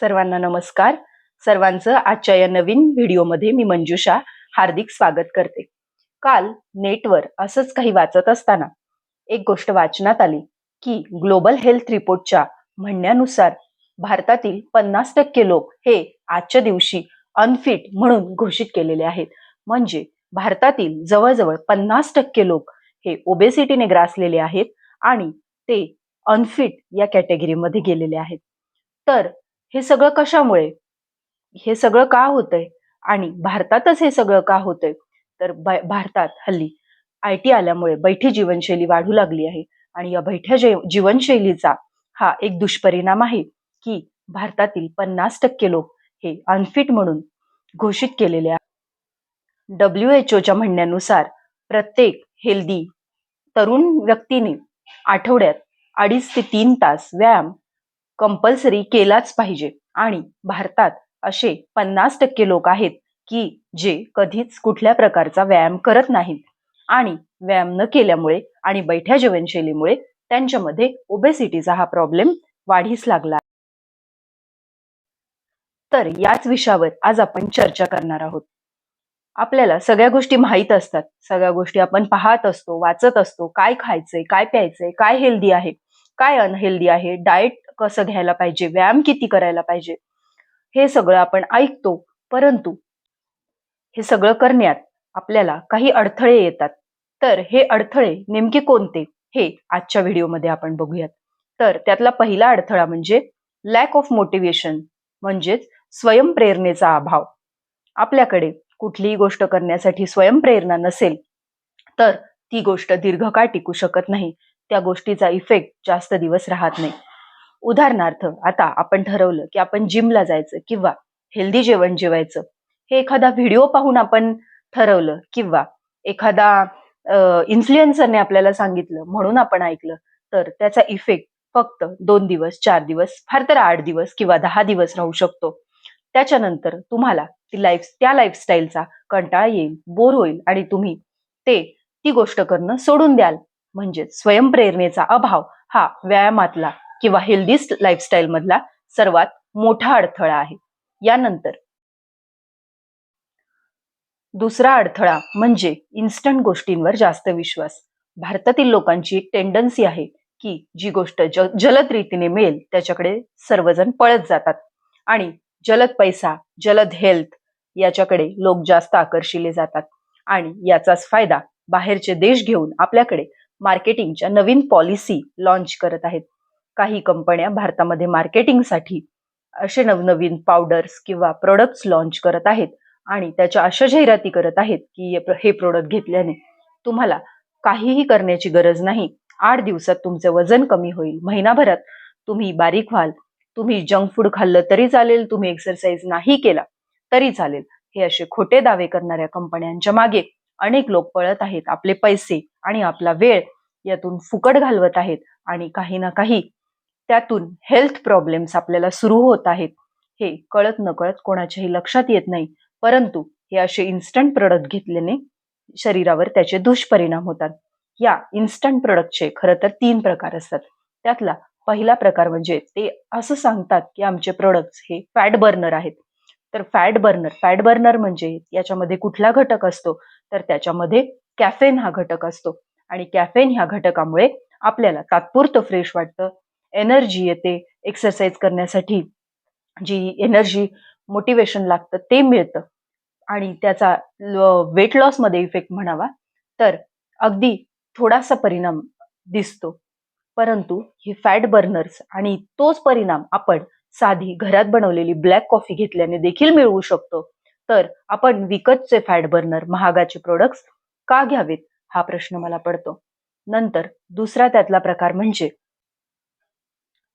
सर्वांना नमस्कार. सर्वांचं आजच्या या नवीन व्हिडिओमध्ये मी मंजुषा हार्दिक स्वागत करते. काल नेटवर असंच काही वाचत असताना एक गोष्ट वाचनात आली की ग्लोबल हेल्थ रिपोर्टच्या म्हणण्यानुसार भारतातील पन्नास टक्के लोक हे आजच्या दिवशी अनफिट म्हणून घोषित केलेले आहेत. म्हणजे भारतातील जवळजवळ पन्नास टक्के लोक हे ओबेसिटीने ग्रासलेले आहेत आणि ते अनफिट या कॅटेगरीमध्ये गेलेले आहेत. तर हे सगळं कशामुळे? हे सगळं का होतंय? आणि भारतातच हे सगळं का होतंय? तर ब- भारतात हल्ली आय टी आल्यामुळे बैठी जीवनशैली वाढू लागली आहे आणि या बैठ्या जे- जीवनशैलीचा हा एक दुष्परिणाम आहे की भारतातील पन्नास टक्के लोक हे अनफिट म्हणून घोषित केलेले आहे. डब्ल्यू एच ओच्या म्हणण्यानुसार प्रत्येक हेल्दी तरुण व्यक्तीने आठवड्यात अडीच ते तीन तास व्यायाम कंपल्सरी केलाच पाहिजे. आणि भारतात असे पन्नास टक्के लोक आहेत की जे कधीच कुठल्या प्रकारचा व्यायाम करत नाहीत. आणि व्यायाम न केल्यामुळे आणि बैठ्या जीवनशैलीमुळे त्यांच्यामध्ये ओबेसिटीचा हा प्रॉब्लेम वाढीस लागला. तर याच विषयावर आज आपण चर्चा करणार आहोत. आपल्याला सगळ्या गोष्टी माहीत असतात. सगळ्या गोष्टी आपण पाहत असतो वाचत असतो. काय खायचंय काय प्यायचंय काय हेल्दी आहे काय अनहेल्दी आहे डाएट कसं घ्यायला पाहिजे? व्यायाम किती करायला पाहिजे? हे सगळं आपण ऐकतो परंतु हे सगळं करण्यात आपल्याला काही अडथळे येतात. तर हे अडथळे नेमके कोणते? हे आजच्या व्हिडिओमध्ये आपण बघूयात. तर त्यातला पहिला अडथळा म्हणजे लॅक ऑफ मोटिवेशन म्हणजेच स्वयंप्रेरणेचा अभाव. आपल्याकडे कुठलीही गोष्ट करण्यासाठी स्वयंप्रेरणा नसेल तर ती गोष्ट दीर्घकाळ टिकू शकत नाही. त्या गोष्टीचा इफेक्ट जास्त दिवस राहत नाही. उदाहरणार्थ आता आपण ठरवलं की आपण जिमला जायचं किंवा हेल्दी जेवण जेवायचं. हे एखादा व्हिडिओ पाहून आपण ठरवलं किंवा एखादा इन्फ्लुएन्सरने आपल्याला सांगितलं म्हणून आपण ऐकलं तर त्याचा इफेक्ट फक्त दोन दिवस चार दिवस फार तर आठ दिवस किंवा दहा दिवस राहू शकतो. त्याच्यानंतर तुम्हाला ती लाईफ त्या लाईफस्टाईलचा कंटाळा येईल बोर होईल आणि तुम्ही ते ती गोष्ट करणं सोडून द्याल. म्हणजे स्वयंप्रेरणेचा अभाव हा व्यायामातला किंवा हेल्दी लाईफस्टाईलमधला सर्वात मोठा अडथळा आहे. यानंतर दुसरा अडथळा म्हणजे इन्स्टंट गोष्टींवर जास्त विश्वास. भारतातील लोकांची एक टेंडन्सी आहे की जी गोष्ट ज जलद रीतीने मिळेल त्याच्याकडे सर्वजण पळत जातात. आणि जलद पैसा जलद हेल्थ याच्याकडे लोक जास्त आकर्षिले जातात. आणि याचाच फायदा बाहेरचे देश घेऊन आपल्याकडे मार्केटिंगच्या नवीन पॉलिसी लॉन्च करत आहेत. काही कंपन्या भारतामध्ये मार्केटिंगसाठी असे नवनवीन पावडर्स किंवा प्रोडक्ट्स लॉन्च करत आहेत आणि त्याच्या अशा जाहिराती करत आहेत की हे प्र- हे प्रोडक्ट घेतल्याने तुम्हाला काहीही करण्याची गरज नाही. आठ दिवसात तुमचं वजन कमी होईल. महिनाभरात तुम्ही बारीक व्हाल. तुम्ही जंक फूड खाल्लं तरी चालेल. तुम्ही एक्सरसाइज नाही केला तरी चालेल. हे असे खोटे दावे करणाऱ्या कंपन्यांच्या मागे अनेक लोक पळत आहेत. आपले पैसे आणि आपला वेळ यातून फुकट घालवत आहेत आणि काही ना काही त्यातून हेल्थ प्रॉब्लेम्स आपल्याला सुरू होत आहेत. हे कळत नकळत कोणाच्याही लक्षात येत नाही. परंतु हे असे इन्स्टंट प्रोडक्ट घेतल्याने शरीरावर त्याचे दुष्परिणाम होतात. या इन्स्टंट प्रोडक्टचे खरं तर तीन प्रकार असतात. त्यातला पहिला प्रकार म्हणजे ते असं सांगतात की आमचे प्रोडक्ट्स हे फॅट बर्नर आहेत. तर फॅट बर्नर फॅट बर्नर म्हणजे याच्यामध्ये कुठला घटक असतो? तर त्याच्यामध्ये कॅफेन हा घटक असतो. आणि कॅफेन ह्या घटकामुळे आपल्याला तात्पुरतं फ्रेश वाटतं. एनर्जी येते एक्सरसाइज करण्यासाठी. जी एनर्जी मोटिवेशन लागतं ते मिळतं. आणि त्याचा वेट लॉसमध्ये इफेक्ट म्हणावा तर अगदी थोडासा परिणाम दिसतो. परंतु ही फॅट बर्नर्स आणि तोच परिणाम आपण साधी घरात बनवलेली ब्लॅक कॉफी घेतल्याने देखील मिळवू शकतो. तर आपण विकतचे फॅट बर्नर महागाचे प्रोडक्ट्स का घ्यावेत? हा प्रश्न मला पडतो. नंतर दुसरा त्यातला प्रकार म्हणजे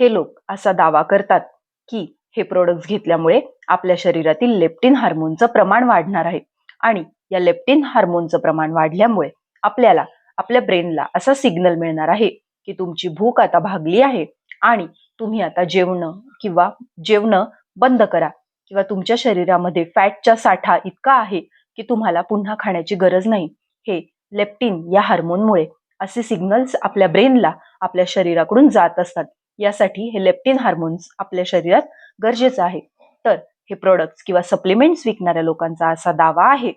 हे लोक असा दावा करतात की हे प्रोडक्ट्स घेतल्यामुळे आपल्या शरीरातील लेप्टिन हार्मोनचं प्रमाण वाढणार आहे. आणि या लेप्टिन हार्मोनचं प्रमाण वाढल्यामुळे आपल्याला आपल्या ब्रेनला असा सिग्नल मिळणार आहे की तुमची भूक आता भागली आहे आणि तुम्ही आता जेवणं किंवा जेवणं बंद करा किंवा तुमच्या शरीरामध्ये फॅटचा साठा इतका आहे की तुम्हाला पुन्हा खाण्याची गरज नाही. हे लेप्टिन या हार्मोनमुळे असे सिग्नल्स आपल्या ब्रेनला आपल्या शरीराकडून जात असतात. यासाठी हे लेप्टिन हार्मोन्स आपल्या शरीरात गरजेचं आहे. तर हे प्रोडक्ट्स किंवा सप्लिमेंट्स विकणाऱ्या लोकांचा असा दावा आहे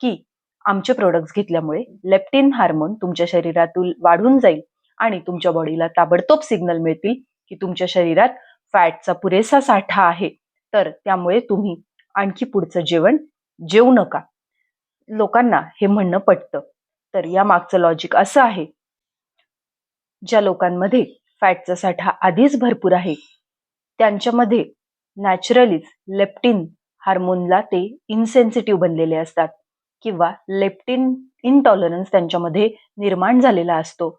की आमचे प्रोडक्ट्स घेतल्यामुळे लेप्टिन हार्मोन तुमच्या शरीरातून वाढून जाईल आणि तुमच्या बॉडीला ताबडतोब सिग्नल मिळतील की तुमच्या शरीरात फॅटचा पुरेसा साठा आहे. तर त्यामुळे तुम्ही आणखी पुढचं जेवण जेवू नका. लोकांना हे म्हणणं पटतं. तर या मागचं लॉजिक असं आहे. ज्या लोकांमध्ये फॅटचा साठा आधीच भरपूर आहे. त्यांच्यामध्ये नॅचरलीच लेप्टिन हार्मोनला ते इनसेन्सिटिव्ह बनलेले असतात किंवा लेप्टिन इनटॉलरन्स त्यांच्यामध्ये निर्माण झालेला असतो.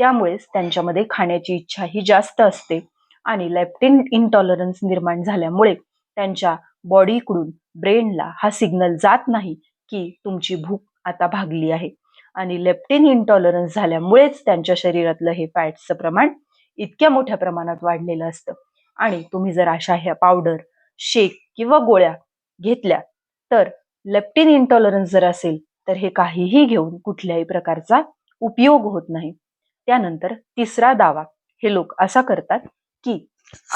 त्यामुळेच त्यांच्यामध्ये खाण्याची इच्छा ही जास्त असते आणि लेप्टिन इनटॉलरन्स निर्माण झाल्यामुळे त्यांच्या बॉडीकडून ब्रेनला हा सिग्नल जात नाही की तुमची भूक आता भागली आहे. आणि लेप्टिन इनटॉलरन्स झाल्यामुळेच त्यांच्या शरीरातलं हे फॅट्सचं प्रमाण इतक्या मोठ्या प्रमाणात वाढलेलं असतं. आणि तुम्ही जर अशा ह्या पावडर शेक किंवा गोळ्या घेतल्या तर लेप्टिन इंटॉलरन्स जर असेल तर हे काहीही घेऊन कुठल्याही प्रकारचा उपयोग होत नाही. त्यानंतर तिसरा दावा हे लोक असा करतात की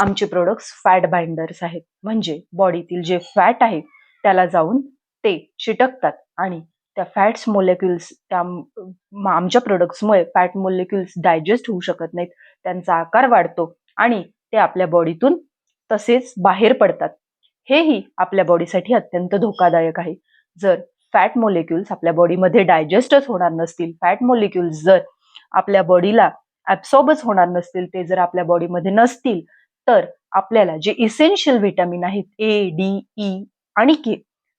आमचे प्रोडक्ट्स फॅट बाइंडर्स आहेत. म्हणजे बॉडीतील जे फॅट आहे त्याला जाऊन ते चिटकतात आणि त्या फॅट्स मोलेक्युल्स त्या आमच्या प्रोडक्ट्समुळे फॅट मोलेक्युल्स डायजेस्ट होऊ शकत नाहीत. त्यांचा आकार वाढतो आणि ते आपल्या बॉडीतून तसेच बाहेर पडतात. हेही आपल्या बॉडीसाठी अत्यंत धोकादायक आहे. जर फॅट मोलेक्युल्स आपल्या बॉडीमध्ये डायजेस्टच होणार नसतील फॅट मोलेक्युल्स जर आपल्या बॉडीला ऍब्सॉर्बच होणार नसतील ते जर आपल्या बॉडीमध्ये नसतील तर आपल्याला जे इसेन्शियल व्हिटॅमिन आहेत ए डी ई आणि के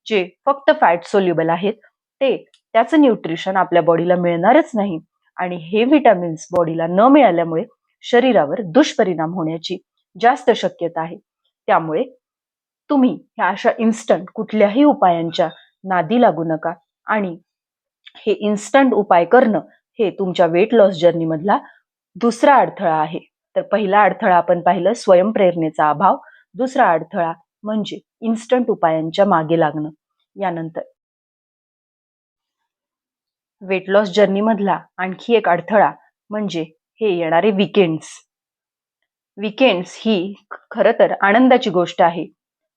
जे फक्त फॅट सोल्युबल आहेत ते त्याचं न्यूट्रिशन आपल्या बॉडीला मिळणारच नाही. आणि हे व्हिटॅमिन्स बॉडीला न मिळाल्यामुळे शरीरावर दुष्परिणाम होण्याची जास्त शक्यता आहे. त्यामुळे तुम्ही ह्या अशा इन्स्टंट कुठल्याही उपायांच्या नादी लागू नका आणि हे इन्स्टंट उपाय करणं हे तुमच्या वेट लॉस जर्नीमधला दुसरा अडथळा आहे. तर पहिला अडथळा आपण पाहिलं स्वयंप्रेरणेचा अभाव. दुसरा अडथळा म्हणजे इन्स्टंट उपायांच्या मागे लागणं. यानंतर वेट लॉस जर्नीमधला आणखी एक अडथळा म्हणजे हे येणारे विकेंड्स विकेंड्स ही खरं तर आनंदाची गोष्ट आहे.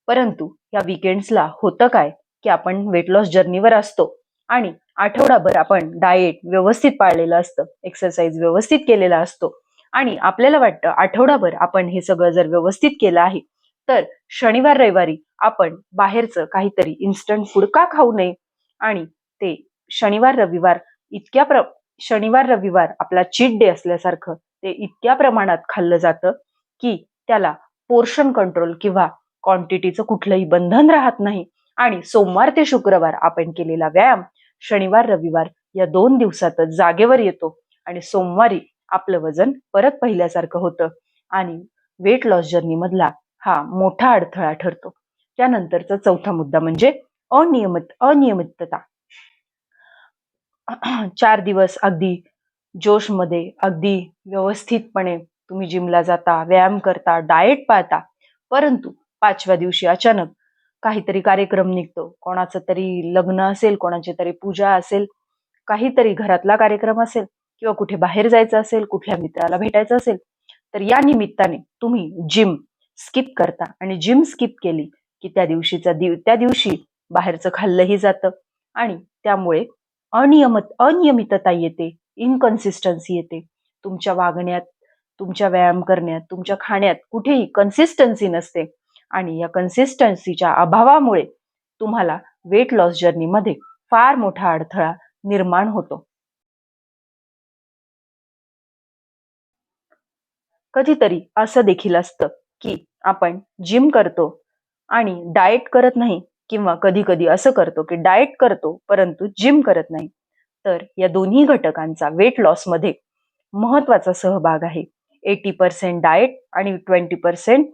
परंतु या विकेंड्सला होतं काय? की आपण वेट लॉस जर्नीवर असतो आणि आठवडाभर आपण डाएट व्यवस्थित पाळलेलं असतं एक्सरसाइज व्यवस्थित केलेला असतो आणि आपल्याला वाटतं आठवडाभर आपण हे सगळं जर व्यवस्थित केलं आहे तर शनिवार रविवारी आपण बाहेरचं काहीतरी इन्स्टंट फूड का खाऊ नये? आणि ते शनिवार रविवार इतक्या प्र शनिवार रविवार आपला चीट डे असल्यासारखं ते इतक्या प्रमाणात खाल्लं जातं की त्याला पोर्शन कंट्रोल किंवा क्वांटिटीचं कुठलंही बंधन राहत नाही. आणि सोमवार ते शुक्रवार आपण केलेला व्यायाम शनिवार रविवार या दोन दिवसातच जागेवर येतो आणि सोमवारी आपलं वजन परत पहिल्यासारखं होतं आणि वेट लॉस जर्नी मधला हा मोठा अडथळा ठरतो. त्यानंतरचा चौथा मुद्दा म्हणजे अनियमित अनियमितता. चार दिवस अगदी जोशमध्ये अगदी व्यवस्थितपणे तुम्ही जिमला जाता व्यायाम करता डाएट पाळता. परंतु पाचव्या दिवशी अचानक काहीतरी कार्यक्रम निघतो. कोणाचं तरी लग्न असेल कोणाची तरी पूजा असेल काहीतरी घरातला कार्यक्रम असेल किंवा कुठे बाहेर जायचं असेल कुठल्या मित्राला भेटायचं असेल तर या निमित्ताने तुम्ही जिम स्किप करता. आणि जिम स्किप केली की त्या दिवशीचा दिव त्या दिवशी बाहेरचं खाल्लंही जातं. आणि त्यामुळे अनियमित अनियमितता येते. इनकन्सिस्टन्सी येते. तुमच्या वागण्यात तुमच्या व्यायाम करण्यात तुमच्या खाण्यात कुठेही कन्सिस्टन्सी नसते. आणि या कन्सिस्टन्सीच्या अभावामुळे तुम्हाला वेट लॉस जर्नीमध्ये फार मोठा अडथळा निर्माण होतो. कधीतरी असं देखील असतं की आपण जिम करतो आणि डाएट करत नाही किंवा कधी कधी असं करतो की डाएट करतो परंतु जिम करत नाही. तर या दोन्ही घटकांचा वेट लॉसमध्ये महत्त्वाचा महत्त्वाचा सहभाग आहे. एटी पर्सेंट डाएट आणि ट्वेंटी पर्सेंट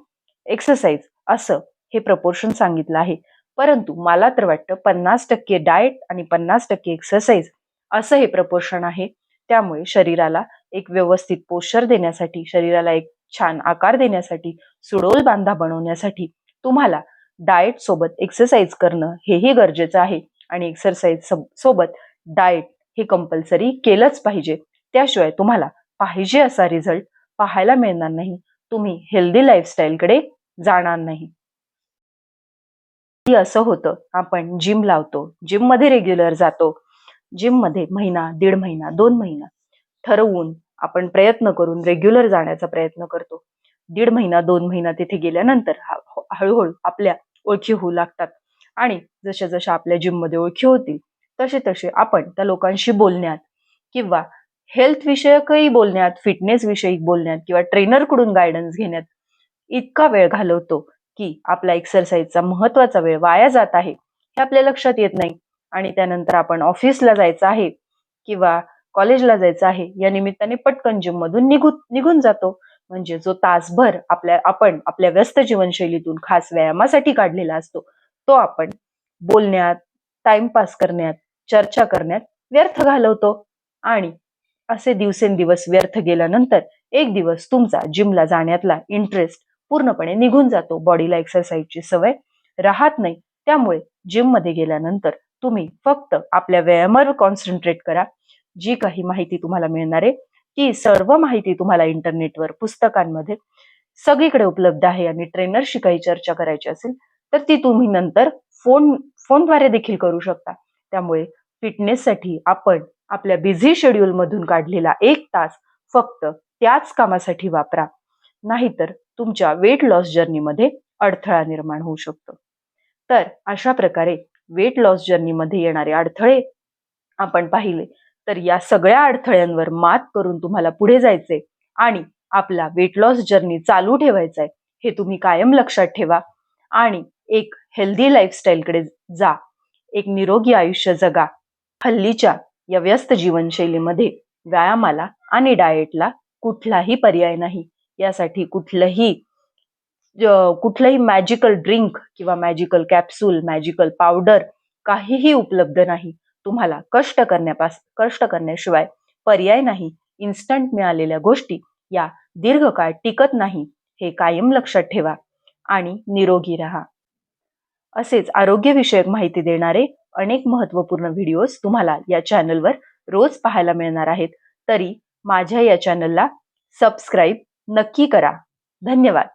एक्सरसाइज असं हे प्रपोर्शन सांगितलं आहे. परंतु मला तर वाटतं पन्नास टक्के डाएट आणि पन्नास टक्के एक्सरसाइज असं हे प्रपोर्शन आहे. त्यामुळे शरीराला एक व्यवस्थित पोश्चर देण्यासाठी शरीराला एक छान आकार देण्यासाठी सुडोल बांधा बनवण्यासाठी तुम्हाला डाएट सोबत एक्सरसाइज करणं हेही गरजेचं आहे. आणि एक्सरसाइज सोबत डाएट हे कंपल्सरी केलंच पाहिजे. त्याशिवाय तुम्हाला पाहिजे असा रिझल्ट पाहायला मिळणार नाही. तुम्ही हेल्दी लाईफस्टाईलकडे जाणार नाही. असं होतं आपण जिम लावतो जिममध्ये रेग्युलर जातो. जिममध्ये महिना दीड महिना दोन महिना ठरवून आपण प्रयत्न करून रेग्युलर जाण्याचा प्रयत्न करतो. दीड महिना दोन महिना तिथे गेल्यानंतर हळूहळू आपल्या ओळखी होऊ लागतात. आणि जशा जशा आपल्या जिममध्ये ओळखी होतील तसे तसे आपण त्या लोकांशी बोलण्यात किंवा हेल्थ विषयकही बोलण्यात फिटनेस विषयी बोलण्यात किंवा ट्रेनरकडून गायडन्स घेण्यात इतका वेळ घालवतो की आपला एक्सरसाइजचा महत्त्वाचा वेळ वाया जात आहे हे आपल्या लक्षात येत नाही. आणि त्यानंतर आपण ऑफिसला जायचं आहे किंवा कॉलेजला जायचं आहे या निमित्ताने पटकन जिम मधून निघून निघून जातो. म्हणजे जो तासभर आपल्या आपण आपल्या व्यस्त जीवनशैलीतून खास व्यायामासाठी काढलेला असतो तो आपण बोलण्यात टाइमपास करण्यात चर्चा करण्यात व्यर्थ घालवतो. आणि असे दिवसेंदिवस व्यर्थ गेल्यानंतर एक दिवस तुमचा जिमला जाण्यातला इंटरेस्ट पूर्णपणे निघून जातो. बॉडीला एक्सरसाइजची सवय राहत नाही. त्यामुळे जिममध्ये गेल्यानंतर तुम्ही फक्त आपल्या व्यायामावर कॉन्सन्ट्रेट करा. जी काही माहिती तुम्हाला मिळणार आहे की सर्व माहिती तुम्हाला इंटरनेटवर पुस्तकांमध्ये सगळीकडे उपलब्ध आहे आणि ट्रेनरशी काही चर्चा करायची असेल तर ती तुम्ही नंतर फोन फोनद्वारे देखील करू शकता. त्यामुळे फिटनेससाठी आपण आपल्या बिझी शेड्यूल मधून काढलेला एक तास फक्त त्याच कामासाठी वापरा. नाहीतर तुमच्या वेट लॉस जर्नीमध्ये अडथळा निर्माण होऊ शकतो. तर अशा प्रकारे वेट लॉस जर्नीमध्ये येणारे अडथळे आपण पाहिले. तर या सगळ्या अडथळ्यांवर मात करून तुम्हाला पुढे जायचे आणि आपला वेट लॉस जर्नी चालू ठेवायचा आहे हे तुम्ही कायम लक्षात ठेवा आणि एक हेल्दी लाईफस्टाईलकडे जा. एक निरोगी आयुष्य जगा. हल्लीच्या या व्यस्त जीवनशैलीमध्ये व्यायामाला आणि डाएटला कुठलाही पर्याय नाही. यासाठी कुठलंही कुठलंही मॅजिकल ड्रिंक किंवा मॅजिकल कॅप्सूल मॅजिकल पावडर काहीही उपलब्ध नाही. तुम्हाला कष्ट करण्यापास कष्ट करण्याशिवाय पर्याय नाही. इन्स्टंट मिळालेल्या गोष्टी या दीर्घकाळ टिकत नाही हे कायम लक्षात ठेवा आणि निरोगी राहा. असेच आरोग्यविषयक माहिती देणारे अनेक महत्त्वपूर्ण व्हिडिओज तुम्हाला या चॅनलवर रोज पाहायला मिळणार आहेत. तरी माझ्या या चॅनलला सबस्क्राईब नक्की करा. धन्यवाद.